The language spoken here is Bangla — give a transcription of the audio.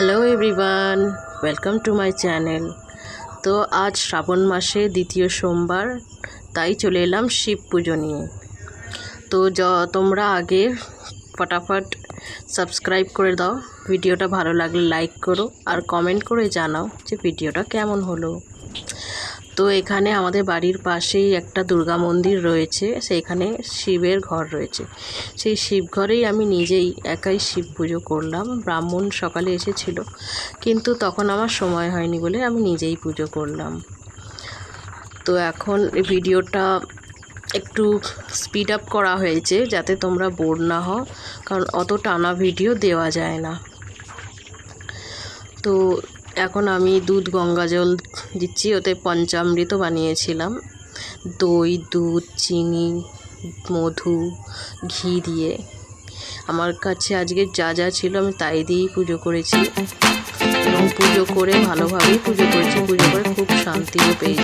Hello everyone welcome to my channel তো আজ শ্রাবণ মাসে দ্বিতীয় সোমবার, তাই চলে এলাম শিব পুজো নিয়ে। তো য, তোমরা আগে ফটাফট সাবস্ক্রাইব করে দাও, ভিডিওটা ভালো লাগলে লাইক করো আর কমেন্ট করে জানাও যে ভিডিওটা কেমন হলো। তো এখানে আমাদের বাড়ির পাশেই একটা দুর্গা মন্দির রয়েছে, সেইখানে শিবের ঘর রয়েছে। সেই শিব ঘরেই আমি নিজেই একাই শিব পুজো করলাম, ব্রাহ্মণ সকালে এসেছিল, কিন্তু তখন আমার সময় হয়নি বলে আমি নিজেই পুজো করলাম। তো এখন ভিডিওটা একটু স্পিড আপ করা হয়েছে যাতে তোমরা বোর না হও, কারণ অত টানা ভিডিও দেওয়া যায় না। তো এখন আমি দুধ, গঙ্গা জল দিচ্ছি, ওতে পঞ্চামৃত বানিয়েছিলাম। দই, দুধ, চিনি, মধু, ঘি দিয়ে। আমার কাছে আজকে যা যা ছিল আমি তাই দিয়েই পুজো করেছি। এবং পুজো করে ভালোভাবেই পুজো করেছি। পুজো করে খুব শান্তিও পেয়েছি।